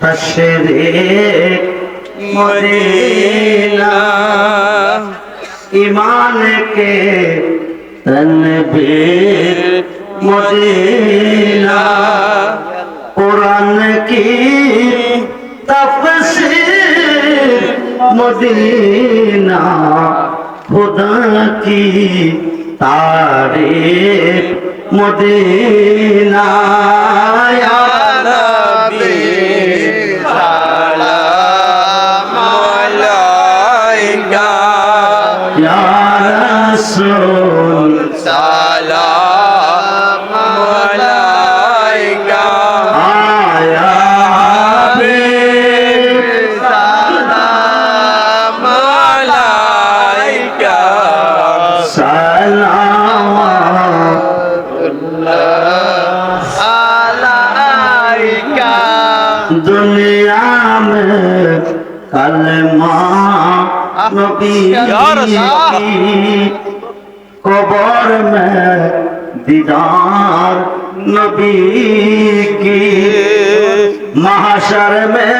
তশরিক Medina ইমান কে Tanvir Medina? কুরআন কি তফসীর Medina? খুদা কি তারিফ মদিনা दुनिया में कलमा नबी या रसूल। की कबर में दीदार नबी की महाशर में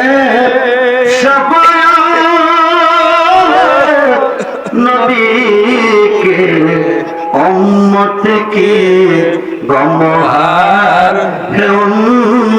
शफाअत नबी के उम्मत की गमहार है उनकी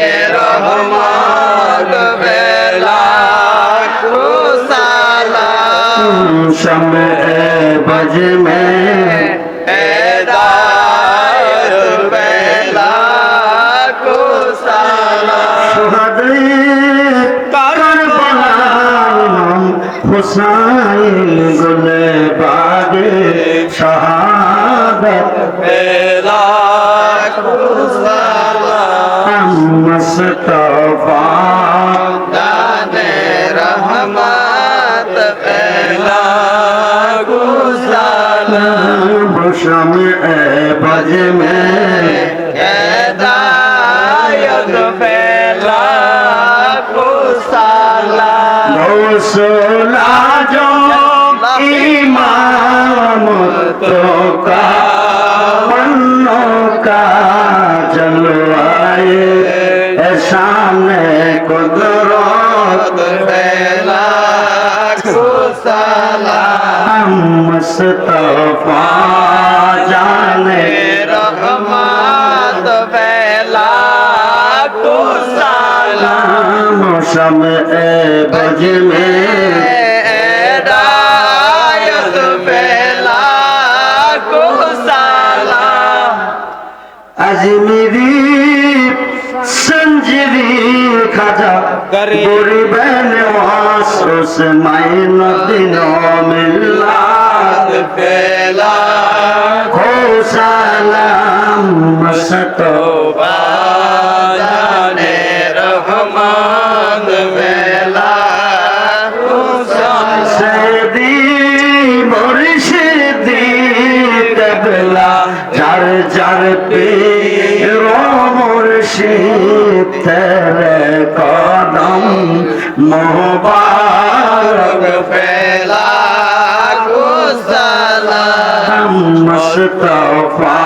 কুসালাম शम्ह बज में হেদায়ত বেলা কুসালাম सुहदे करबला हुसैन गुल समझ में हिदायत जो इमाम का जलवाए ऐसा में कुदरत हम मुस्तफ़ा जाने मौसम बज में अजमेरी संजरी खजा गोरी बहन वास उस माइन दिनों मिला फैला जर जर पे रो मुर्शिद तेरे कदम मुबारक বেলা কুসালাম मुस्तफा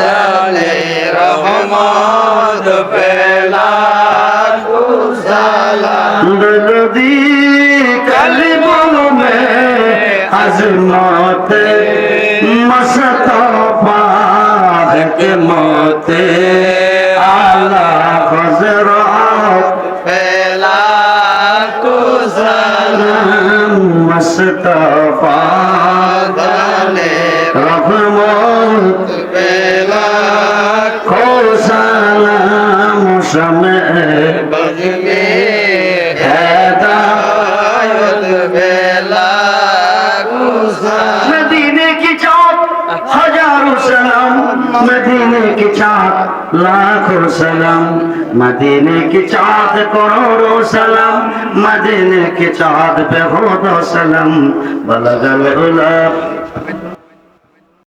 জানে রহমত বেলা কুসালাম दर्दी कलबों में अजमत मुस्तफा কে মতে আলা হজরত পেলা কো সালাম মুস্তাফা গালে রহমত পেলা কো সালাম শমে বজমে হেদায়ত चाँद लाखों सलाम। मदीने की चाँद करोड़ों सलाम। मदीने की चाँद पे सलाम। बलगल उला